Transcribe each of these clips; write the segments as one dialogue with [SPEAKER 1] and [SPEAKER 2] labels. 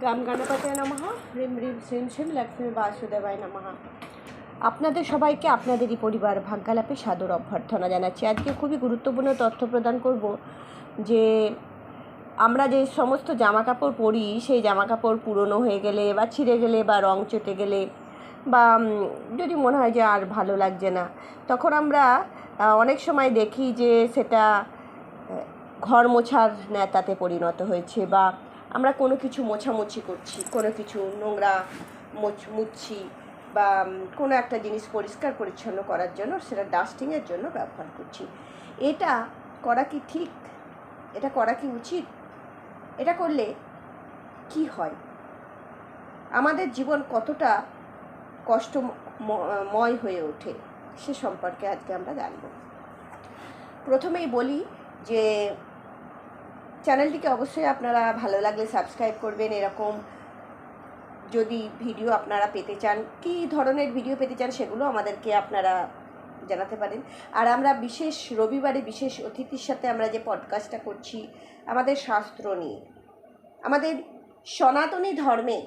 [SPEAKER 1] গ্রাম গণপতয় নমঃ। হ্রিম হ্রিম শ্রীম শ্রীম লক্ষ্মী বাসুদেবায় নমঃ। আপনাদের সবাইকে আপনাদেরই পরিবার ভাগ্যালাপে সাদর অভ্যর্থনা জানাচ্ছি। আজকে খুবই গুরুত্বপূর্ণ তথ্য প্রদান করব যে আমরা যে সমস্ত জামা কাপড় পরি, সেই জামা কাপড় পুরনো হয়ে গেলে বা ছিঁড়ে গেলে বা রং চটে গেলে বা যদি মনে হয় যে আর ভালো লাগছে না, তখন আমরা অনেক সময় দেখি যে সেটা ঘর মোছার নেতাতে পরিণত হয়েছে বা আমরা কোনো কিছু মোছামুছি করছি, কোনো কিছু নোংরা মোছ বা কোনো একটা জিনিস পরিষ্কার পরিচ্ছন্ন করার জন্য, সেটা ডাস্টিংয়ের জন্য ব্যবহার করছি। এটা করা কি ঠিক? এটা করা কি উচিত? এটা করলে কি হয়? আমাদের জীবন কতটা কষ্টময় হয়ে ওঠে, সে সম্পর্কে আজকে আমরা জানব। প্রথমেই বলি যে চ্যানেলটিকে অবশ্যই আপনারা ভালো লাগলে সাবস্ক্রাইব করবেন। এরকম যদি ভিডিও আপনারা পেতে চান, কী ধরনের ভিডিও পেতে চান সেগুলো আমাদেরকে আপনারা জানাতে পারেন। আর আমরা বিশেষ, রবিবারে বিশেষ অতিথির সাথে আমরা যে পডকাস্টটা করছি, আমাদের শাস্ত্র নিয়ে, আমাদের সনাতনী ধর্মে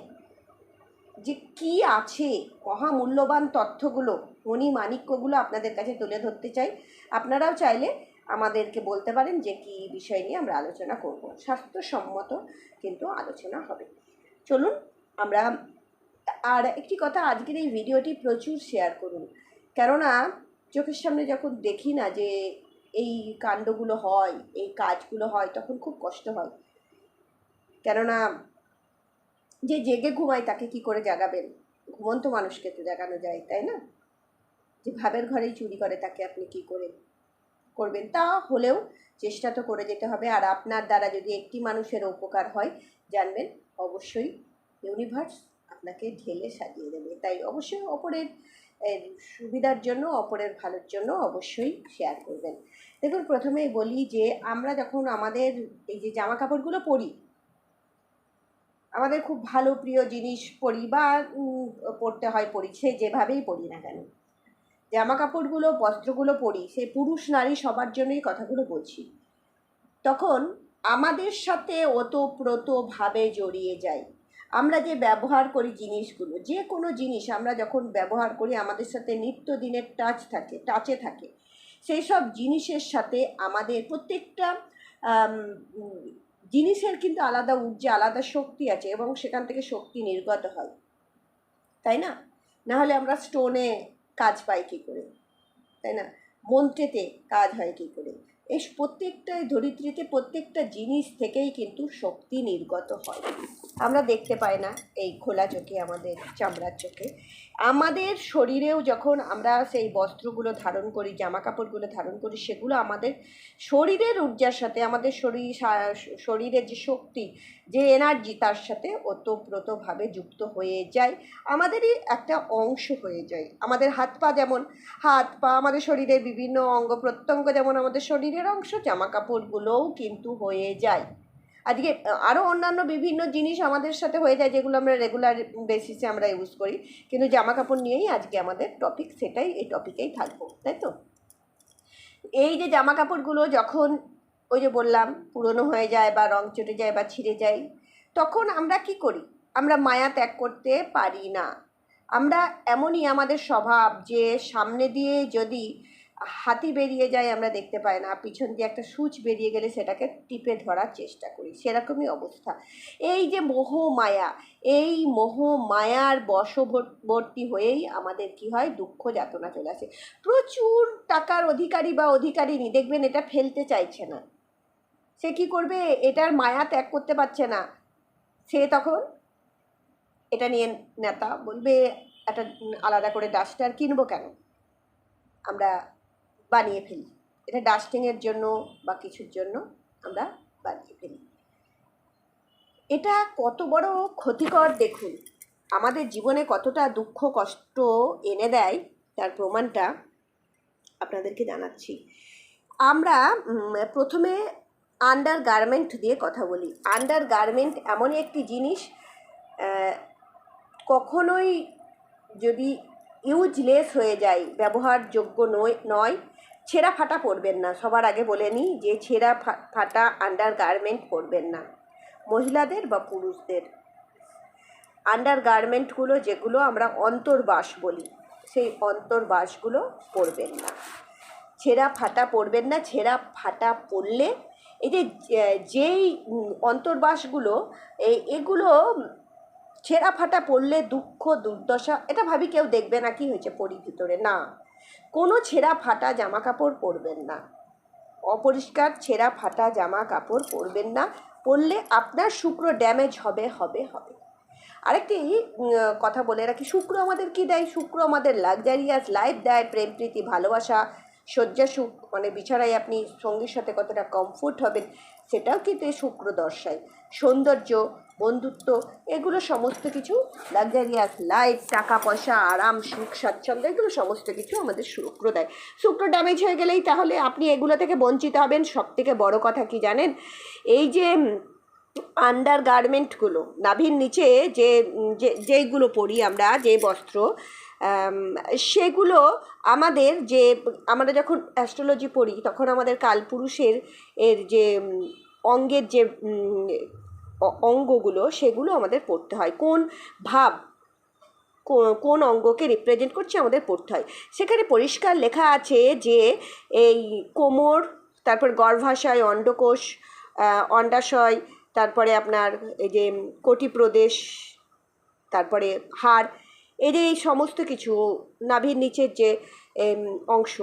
[SPEAKER 1] যে কি আছে, মহামূল্যবান তথ্যগুলো, মণি মাণিক্যগুলো আপনাদের কাছে তুলে ধরতে চাই। আপনারাও চাইলে আমাদেরকে বলতে পারেন যে কি বিষয় নিয়ে আমরা আলোচনা করব। স্বাস্থ্যসম্মত কিন্তু আলোচনা হবে। চলুন, আমরা আর একটি কথা আজকের এই ভিডিওটি প্রচুর শেয়ার করুন। কেননা, চোখের সামনে যখন দেখি না যে এই কাণ্ডগুলো হয়, এই কাজগুলো হয়, তখন খুব কষ্ট হয়। কেননা, যে জেগে ঘুমায় তাকে কি করে জাগাবেন? ঘুমন্ত মানুষকে তো জাগানো যায়, তাই না? যে ভাবের ঘরেই চুরি করে তাকে আপনি কি করে করবেন, তা হলেও চেষ্টা তো করে যেতে হবে। আর আপনার দ্বারা যদি একটি মানুষের উপকার হয়, জানবেন অবশ্যই ইউনিভার্স আপনাকে ঢেলে সাজিয়ে দেবে। তাই অবশ্যই অপরের সুবিধার জন্য, অপরের ভালোর জন্য অবশ্যই শেয়ার করবেন। দেখুন, প্রথমেই বলি যে, আমরা যখন আমাদের এই যে জামা কাপড়গুলো পরি, আমাদের খুব ভালো প্রিয় জিনিস পরি বা পরতে হয়, পরি, সে যেভাবেই পরি না কেন। জামা কাপড়গুলো, বস্ত্রগুলো পরি সে পুরুষ নারী সবার জন্যই কথাগুলো বলছি। তখন আমাদের সাথে ওতপ্রোতভাবে জড়িয়ে যায় আমরা যে ব্যবহার করি জিনিসগুলো, যে কোনো জিনিস আমরা যখন ব্যবহার করি, আমাদের সাথে নিত্যদিনের টাচ থাকে টাচে থাকে। সেই সব জিনিসের সাথে আমাদের প্রত্যেকটা জিনিসের কিন্তু আলাদা ঊর্জা, আলাদা শক্তি আছে এবং সেখান থেকে শক্তি নির্গত হয়। তাই না? নাহলে আমরা স্টোনে কাজ পায় কী করে? তাই না? মন্ত্রেতে কাজ হয় কী করে? এই প্রত্যেকটা ধরিত্রীতে প্রত্যেকটা জিনিস থেকেই কিন্তু শক্তি নির্গত হয়। আমরা দেখতে পাই না এই খোলা চোখে, আমাদের চামড়ার চোখে। আমাদের শরীরেও যখন আমরা সেই বস্ত্রগুলো ধারণ করি জামা কাপড়গুলো ধারণ করি, সেগুলো আমাদের শরীরের ঊর্জার সাথে, আমাদের শরীর শরীরের যে শক্তি, যে এনার্জি তার সাথে ওতপ্রোতভাবে যুক্ত হয়ে যায়। আমাদেরই একটা অংশ হয়ে যায়। আমাদের হাত পা যেমন, হাত পা আমাদের শরীরের বিভিন্ন অঙ্গ প্রত্যঙ্গ যেমন আমাদের শরীরের অংশ জামা কাপড়গুলোও কিন্তু হয়ে যায়। আজকে আরও অন্যান্য বিভিন্ন জিনিস আমাদের সাথে হয়ে যায়, যেগুলো আমরা রেগুলার বেসিসে আমরা ইউজ করি। কিন্তু জামা কাপড় নিয়েই আজকে আমাদের টপিক সেটাই, এই টপিকেই থাকব, তাই তো? এই যে জামা কাপড়গুলো যখন ওই যে বললাম, পুরনো হয়ে যায় বা রং চটে যায় বা ছিঁড়ে যায়, তখন আমরা কি করি? আমরা মায়া ত্যাগ করতে পারি না। আমরা এমনই আমাদের স্বভাব যে সামনে দিয়ে যদি হাতি বেরিয়ে যায় আমরা দেখতে পাই না পিছন দিয়ে একটা সূচ বেরিয়ে গেলে সেটাকে টিপে ধরার চেষ্টা করি, সেরকমই অবস্থা। এই যে মোহ মায়া, এই মোহ মায়ার বশবর্তী হয়েই আমাদের কি হয়, দুঃখ যাতনা চলে আসে। প্রচুর টাকার অধিকারী বা অধিকারিনী দেখবেন এটা ফেলতে চাইছে না। সে কি করবে? এটার মায়া ত্যাগ করতে পারছে না। সে তখন এটা নিয়ে নেতা বলবে, একটা আলাদা করে ডাস্টার কিনবো কেন? আমরা বানিয়ে ফেলি। এটা ডাস্টিংয়ের জন্য বা কিছুর জন্য আমরা বানিয়ে ফেলি। এটা কত বড় ক্ষতিকর দেখুন। আমাদের জীবনে কতটা দুঃখ, কষ্ট এনে দেয় তার প্রমাণটা আপনাদেরকে জানাচ্ছি। আমরা প্রথমে আন্ডার গার্মেন্ট দিয়ে কথা বলি। আন্ডার গার্মেন্ট এমনই একটি জিনিস কখনোই যদি ইউজলেস হয়ে যায় ব্যবহারযোগ্য নয় নয়, ছেঁড়া ফাটা পরবেন না। সবার আগে বলে নিই যে ছেঁড়া ফাটা আন্ডার গার্মেন্ট পরবেন না। মহিলাদের বা পুরুষদের? আন্ডার গার্মেন্টগুলো যেগুলো আমরা অন্তর্বাস বলি, সেই অন্তর্বাসগুলো পরবেন না। ছেঁড়া ফাটা পরবেন না, ছেঁড়া ফাটা পরলে এই যে যেই অন্তর্বাসগুলো এগুলো ছেঁড়া ফাটা পড়লে দুঃখ, দুর্দশা, এটা ভাবি কেউ দেখবে না কি হয়েছে পরি ভিতরে। না, কোনো ছেঁড়া ফাটা জামা কাপড় পরবেন না। অপরিষ্কার ছেঁড়া ফাটা জামা কাপড় পরবেন না, পরলে আপনার শুক্র ড্যামেজ হবে হবে হবে। আরেকটি কথা বলে রাখি, শুক্র আমাদের কি দেয়? শুক্র আমাদের লাক্সারিয়াস লাইফ দেয়, প্রেম, প্রীতি, ভালোবাসা শয্যা সুখ মানে বিছানায় আপনি সঙ্গীর সাথে কতটা কমফোর্ট হবেন, সেটাও কিন্তু এই শুক্র দর্শায়। সৌন্দর্য বন্ধুত্ব, এগুলো সমস্ত কিছু লাক্সারিয়াস লাইফ টাকা, পয়সা, আরাম, সুখ, স্বাচ্ছন্দ্য, এগুলো সমস্ত কিছু আমাদের শুক্র দেয় শুক্র ড্যামেজ হয়ে গেলেই তাহলে আপনি এগুলো থেকে বঞ্চিত হবেন। সব থেকে বড় কথা কি জানেন? এই যে আন্ডার গার্মেন্টগুলো নাভির নিচে যে যেইগুলো পরি আমরা, যে বস্ত্র সেগুলো আমাদের যে, আমরা যখন অ্যাস্ট্রোলজি পড়ি, তখন আমাদের কালপুরুষের এর যে অঙ্গের যে অঙ্গগুলো সেগুলো আমাদের পড়তে হয়। কোন ভাব কোন অঙ্গকে রিপ্রেজেন্ট করছে আমাদের পড়তে হয়। সেখানে পরিষ্কার লেখা আছে যে এই কোমর, তারপর গর্ভাশয়, অন্ডকোষ অন্ডাশয়, তারপরে আপনার এই যে কোটি প্রদেশ তারপরে হাড়, এই যে এই সমস্ত কিছু, নাভির নিচের যে অংশ।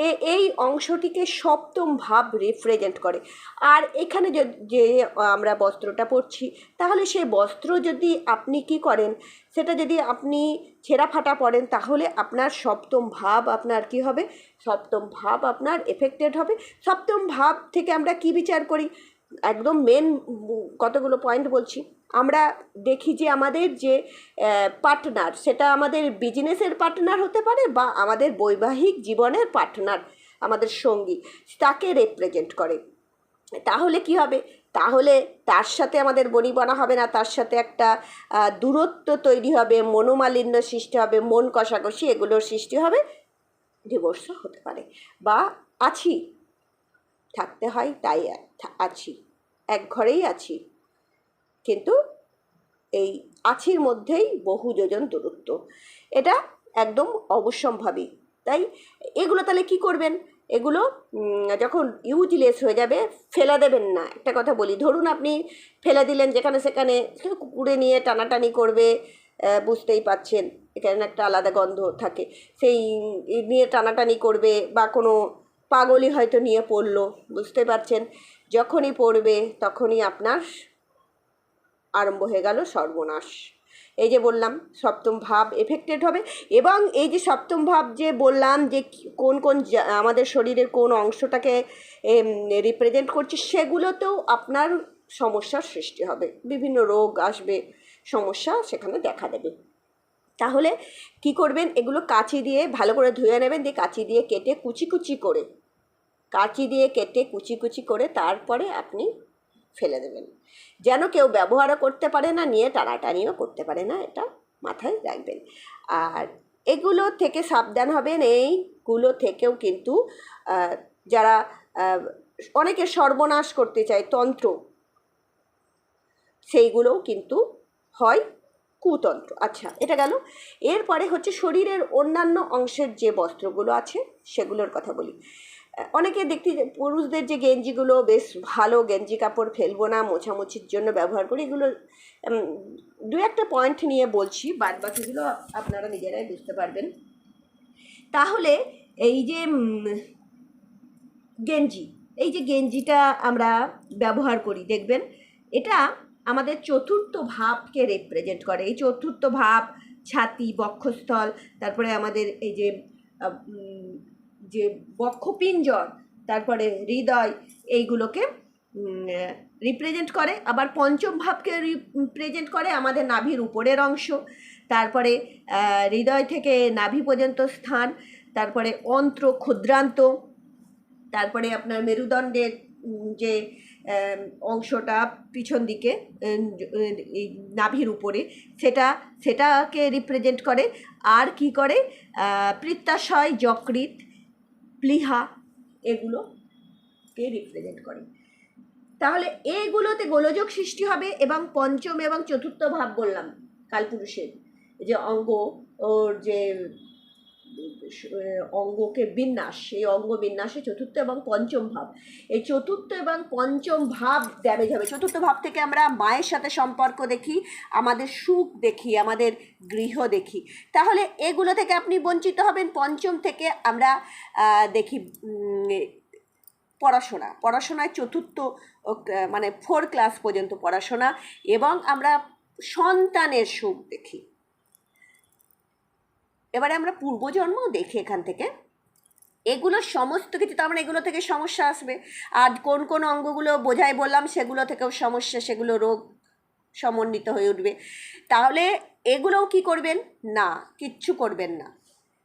[SPEAKER 1] এই অংশটিকে সপ্তম ভাব রিপ্রেজেন্ট করে। আর এখানে যে- আমরা বস্ত্রটা পরছি, তাহলে সেই বস্ত্র যদি আপনি কি করেন, সেটা যদি আপনি ছেঁড়া ফাটা পড়েন তাহলে আপনার সপ্তম ভাব আপনার কি হবে? সপ্তম ভাব আপনার এফেক্টেড হবে। সপ্তম ভাব থেকে আমরা কি বিচার করি? একদম মেন কতগুলো পয়েন্ট বলছি। আমরা দেখি যে আমাদের যে পার্টনার সেটা আমাদের বিজনেসের পার্টনার হতে পারে বা আমাদের বৈবাহিক জীবনের পার্টনার আমাদের সঙ্গী, তাকে রিপ্রেজেন্ট করে। তাহলে কি হবে? তাহলে তার সাথে আমাদের বনিবনা হবে না, তার সাথে একটা দূরত্ব তৈরি হবে, মনোমালিন্য সৃষ্টি হবে, মন কষাকষি এগুলোর সৃষ্টি হবে ডিভোর্সও হতে পারে। বা আছি থাকতে হয়, তাই আছি। এক ঘরেই আছি। কিন্তু এই আছির মধ্যেই বহু যোজন দূরত্ব। এটা একদম অবশ্যম্ভাবী। তাই এগুলো তাহলে কি করবেন? এগুলো যখন ইউজলেস হয়ে যাবে, ফেলে দেবেন না। একটা কথা বলি, ধরুন আপনি ফেলে দিলেন যেখানে সেখানে কুকুরে নিয়ে টানাটানি করবে বুঝতেই পাচ্ছেন এখানে একটা আলাদা গন্ধ থাকে। সেই নিয়ে টানাটানি করবে বা কোনো পাগলই হয়তো নিয়ে পড়ল, বুঝতে পারছেন? যখনই পড়বে তখনই আপনার আরম্ভ হয়ে গেল সর্বনাশ। এই যে বললাম, সপ্তম ভাব এফেক্টেড হবে এবং এই যে সপ্তম ভাব যে বললাম যে কোন কোন আমাদের শরীরের কোন অংশটাকে রিপ্রেজেন্ট করছে, সেগুলোতেও আপনার সমস্যার সৃষ্টি হবে। বিভিন্ন রোগ আসবে, সমস্যা সেখানে দেখা দেবে। তাহলে কি করবেন? এগুলো কাঁচি দিয়ে ভালো করে ধুয়ে নেবেন, দিয়ে কাঁচি দিয়ে কেটে কুচি কুচি করে কাঁচি দিয়ে কেটে কুচি কুচি করে তারপরে আপনি ফেলে দেবেন। যেন কেউ ব্যবহারও করতে পারে না, নিয়ে টানাটানিও করতে পারে না, এটা মাথায় রাখবেন। আর এগুলো থেকে সাবধান হবেন। এইগুলো থেকেও কিন্তু যারা অনেকে সর্বনাশ করতে চায়, তন্ত্র, সেইগুলোও কিন্তু হয় কুতন্ত্র। আচ্ছা এটা গেল। এরপরে হচ্ছে শরীরের অন্যান্য অংশের যে বস্ত্রগুলো আছে, সেগুলোর কথা বলি। অনেকে দেখতে পুরুষদের যে গেঞ্জিগুলো, বেশ ভালো গেঞ্জি কাপড় ফেলব না, মোছামুছির জন্য ব্যবহার করি। এগুলো দু একটা পয়েন্ট নিয়ে বলছি, বাদ বাকিগুলো আপনারা নিজেরাই বুঝতে পারবেন। তাহলে এই যে গেঞ্জি, এই যে গেঞ্জিটা আমরা ব্যবহার করি, দেখবেন এটা আমাদের চতুর্থ ভাবকে রিপ্রেজেন্ট করে। এই চতুর্থ ভাব, ছাতি, বক্ষস্থল, তারপরে আমাদের এই যে যে বক্ষপিঞ্জর, তারপরে হৃদয়, এইগুলোকে রিপ্রেজেন্ট করে। আবার পঞ্চম ভাবকে রিপ্রেজেন্ট করে আমাদের নাভির উপরের অংশ। তারপরে হৃদয় থেকে নাভি পর্যন্ত স্থান। তারপরে অন্ত্র, ক্ষুদ্রান্ত। তারপরে আপনার মেরুদণ্ডের যে অংশটা পিছন দিকে নাভির উপরে, সেটা, সেটাকে রিপ্রেজেন্ট করে। আর কি করে? পিত্তাশয়, যকৃৎ। প্লিহা এগুলোকে রিপ্রেজেন্ট করে। তাহলে এইগুলোতে গোলযোগ সৃষ্টি হবে এবং পঞ্চম এবং চতুর্থ ভাব বললাম, কালপুরুষের। যে অঙ্গ, ওর যে অঙ্গকে বিন্যাস সেই অঙ্গ বিন্যাসে চতুর্থ এবং পঞ্চম ভাব। এই চতুর্থ এবং পঞ্চম ভাব ড্যামেজ হবে। চতুর্থ ভাব থেকে আমরা মায়ের সাথে সম্পর্ক দেখি, আমাদের সুখ দেখি, আমাদের গৃহ দেখি। তাহলে এগুলো থেকে আপনি বঞ্চিত হবেন, পঞ্চম থেকে আমরা দেখি পড়াশোনা। পড়াশোনায় চতুর্থ মানে ফোর ক্লাস পর্যন্ত পড়াশোনা এবং আমরা সন্তানের সুখ দেখি। এবারে আমরা পূর্বজন্ম দেখি এখান থেকে। এগুলো সমস্ত কিছু, তার মানে এগুলো থেকে সমস্যা আসবে। আর কোন কোন অঙ্গগুলো বোঝায় বললাম, সেগুলো থেকেও সমস্যা, সেগুলো রোগ সমন্বিত হয়ে উঠবে। তাহলে এগুলোও কি করবেন? না, কিচ্ছু করবেন না।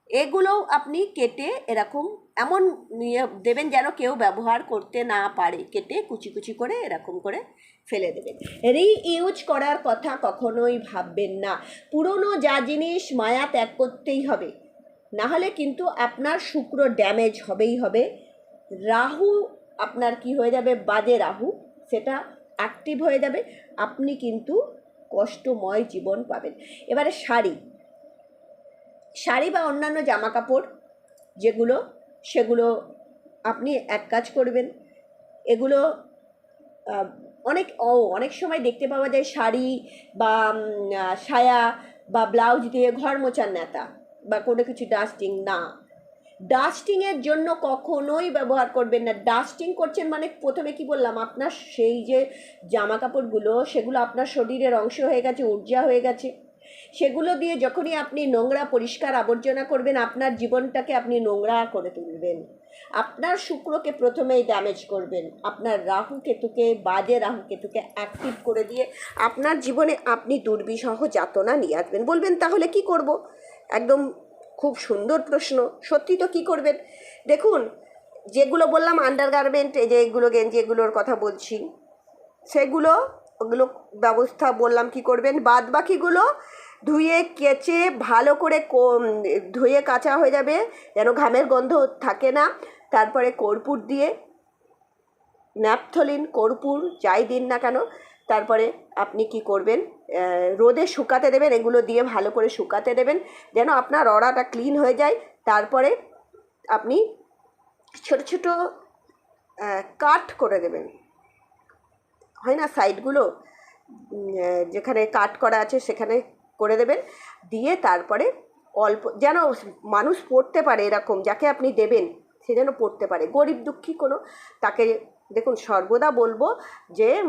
[SPEAKER 1] এগুলোও আপনি কেটে এরকম এমন নিয়ে দেবেন যেন কেউ ব্যবহার করতে না পারে। কেটে কুচি কুচি করে এরকম করে ফেলে দেবেন। রিইউজ করার কথা কখনোই ভাববেন না। পুরনো যা জিনিস মায়া ত্যাগ করতেই হবে। না হলে কিন্তু আপনার শুক্র ড্যামেজ হবেই হবে। রাহু আপনার কি হয়ে যাবে? বাজে রাহু। সেটা অ্যাক্টিভ হয়ে যাবে। আপনি কিন্তু কষ্টময় জীবন পাবেন। এবারে শাড়ি। শাড়ি বা অন্যান্য জামা কাপড় যেগুলো, সেগুলো আপনি এক কাজ করবেন। এগুলো অনেক, ও, অনেক সময় দেখতে পাওয়া যায় শাড়ি বা সায়া বা ব্লাউজ দিয়ে ঘর মোচার নেতা বা কোনো কিছু ডাস্টিং, না। ডাস্টিংয়ের জন্য কখনোই ব্যবহার করবেন না। ডাস্টিং করছেন মানে প্রথমে কি বললাম, আপনার সেই যে জামা কাপড়গুলো সেগুলো আপনার শরীরের অংশ হয়ে গেছে, ঊর্জা হয়ে গেছে। সেগুলো দিয়ে যখনই আপনি নোংরা পরিষ্কার আবর্জনা করবেন, আপনার জীবনটাকে আপনি নোংরা করে তুলবেন। আপনার শুক্রকে প্রথমেই ড্যামেজ করবেন। আপনার রাহু কেতুকে, বাজে রাহু কেতুকে অ্যাক্টিভ করে দিয়ে আপনার জীবনে আপনি দুর্বিষহ যাতনা নিয়ে আসবেন। বলবেন, তাহলে কি করব? একদম খুব সুন্দর প্রশ্ন। সত্যি তো কী করবেন? দেখুন, যেগুলো বললাম আন্ডার গার্মেন্ট এই যে এগুলো গেঞ্জি, এগুলোর কথা বলছি, সেগুলো, ওগুলো ব্যবস্থা বললাম কি করবেন? বাদ বাকিগুলো ধুয়ে কেচে ভালো করে ধুয়ে কাঁচা হয়ে যাবে, যেন ঘামের গন্ধ থাকে না। তারপরে কর্পূর দিয়ে, ন্যাপথলিন, কর্পূর, যাই দিন না কেন, তারপরে আপনি কি করবেন রোদে শুকাতে দেবেন, এগুলো দিয়ে ভালো করে শুকাতে দেবেন, যেন আপনার অড়াটা ক্লিন হয়ে যায়। তারপরে আপনি ছোট ছোট কাট করে দেবেন। হয় না, সাইডগুলো যেখানে কাট করা আছে, সেখানে করে দেবেন। দিয়ে তারপরে অল্প, যেন মানুষ পড়তে পারে এরকম, যাকে আপনি দেবেন, সে যেন পড়তে পারে। গরিব দুঃখী কোনো, তাকে দেখুন, সর্বদা বলব যে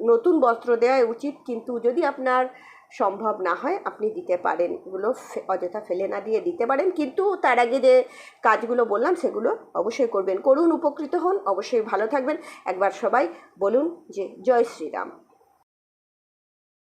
[SPEAKER 1] নতুন বস্ত্র দেওয়া উচিত, কিন্তু যদি আপনার সম্ভব না হয়, আপনি দিতে পারেন। এগুলো অযথা ফেলে না দিয়ে দিতে পারেন। কিন্তু তার আগে যে কাজগুলো বললাম, সেগুলো অবশ্যই করবেন। করুন, উপকৃত হন, অবশ্যই ভালো থাকবেন। একবার সবাই বলুন যে, জয় শ্রীরাম।